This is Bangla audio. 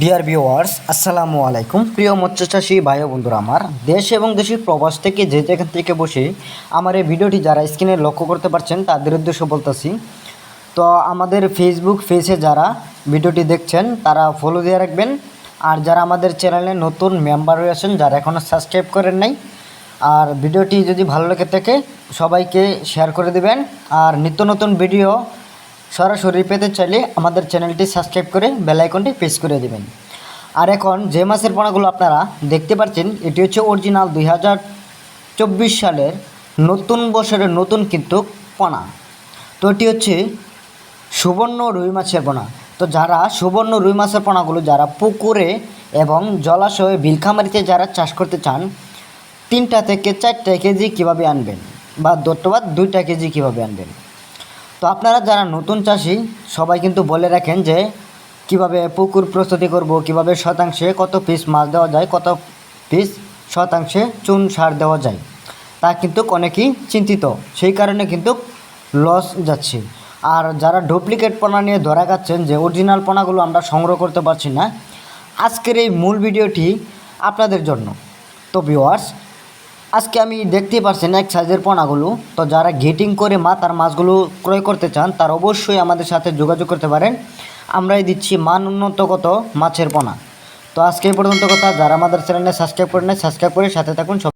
ডিয়ার ভিউয়ার্স আসসালামু আলাইকুম। প্রিয় মৎস্যচাষী ভাই বন্ধুরা আমার, দেশ এবং দেশের প্রবাস থেকে যে যেখান থেকে বসে আমার এই ভিডিওটি যারা স্ক্রিনে লক্ষ্য করতে পারছেন, তাদের উদ্দেশ্য বলতেছি। তো আমাদের ফেসবুক পেজে যারা ভিডিওটি দেখছেন, তারা ফলো দিয়ে রাখবেন। আর যারা আমাদের চ্যানেলে নতুন মেম্বার আছেন, যারা এখনও সাবস্ক্রাইব করেন নাই, আর ভিডিওটি যদি ভালো লেগে থাকে, সবাইকে শেয়ার করে দেবেন। আর নিত্য নতুন ভিডিও সরাসরি পেতে চাইলে আমাদের চ্যানেলটি সাবস্ক্রাইব করে বেল আইকনটি প্রেস করে দেবেন। আর এখন যে মাছের পোনাগুলো আপনারা দেখতে পাচ্ছেন, এটি হচ্ছে অরিজিনাল দুই হাজার চব্বিশ সালের নতুন বছরের নতুন কিন্তু পোনা। তো এটি হচ্ছে সুবর্ণ রুই মাছের পোনা। তো যারা সুবর্ণ রুই মাছের পোনাগুলো যারা পুকুরে এবং জলাশয়ে, বিলখামারিতে যারা চাষ করতে চান, তিনটা থেকে চারটা কেজি কীভাবে আনবেন বা দত্তবাদ দুইটা কেজি কীভাবে আনবেন? তো আপনারা যারা নতুন চাষি, সবাই কিন্তু বলে রাখেন যে, কীভাবে পুকুর প্রস্তুতি করব, কীভাবে শতাংশে কত পিস মাছ দেওয়া যায়, কত পিস শতাংশে চুন সার দেওয়া যায়, তা কিন্তু অনেকেই চিন্তিত। সেই কারণে কিন্তু লস যাচ্ছে। আর যারা ডুপ্লিকেট পোনা নিয়ে ধরা খাচ্ছেন যে অরিজিনাল পোনাগুলো আমরা সংগ্রহ করতে পারছি না, আজকের এই মূল ভিডিওটি আপনাদের জন্য। তো ভিওয়ার্স আজকে আমি দেখতেই পাচ্ছেন এক সাইজের পোনাগুলো। তো যারা গেটিং করে মা, তার মাছগুলো ক্রয় করতে চান, তার অবশ্যই আমাদের সাথে যোগাযোগ করতে পারেন। আমরাই দিচ্ছি মান উন্নতগত মাছের পোনা। তো আজকে পর্যন্ত কথা। যারা আমাদের চ্যানেলে সাবস্ক্রাইব করে নেয় সাবস্ক্রাইব করে সাথে থাকুন।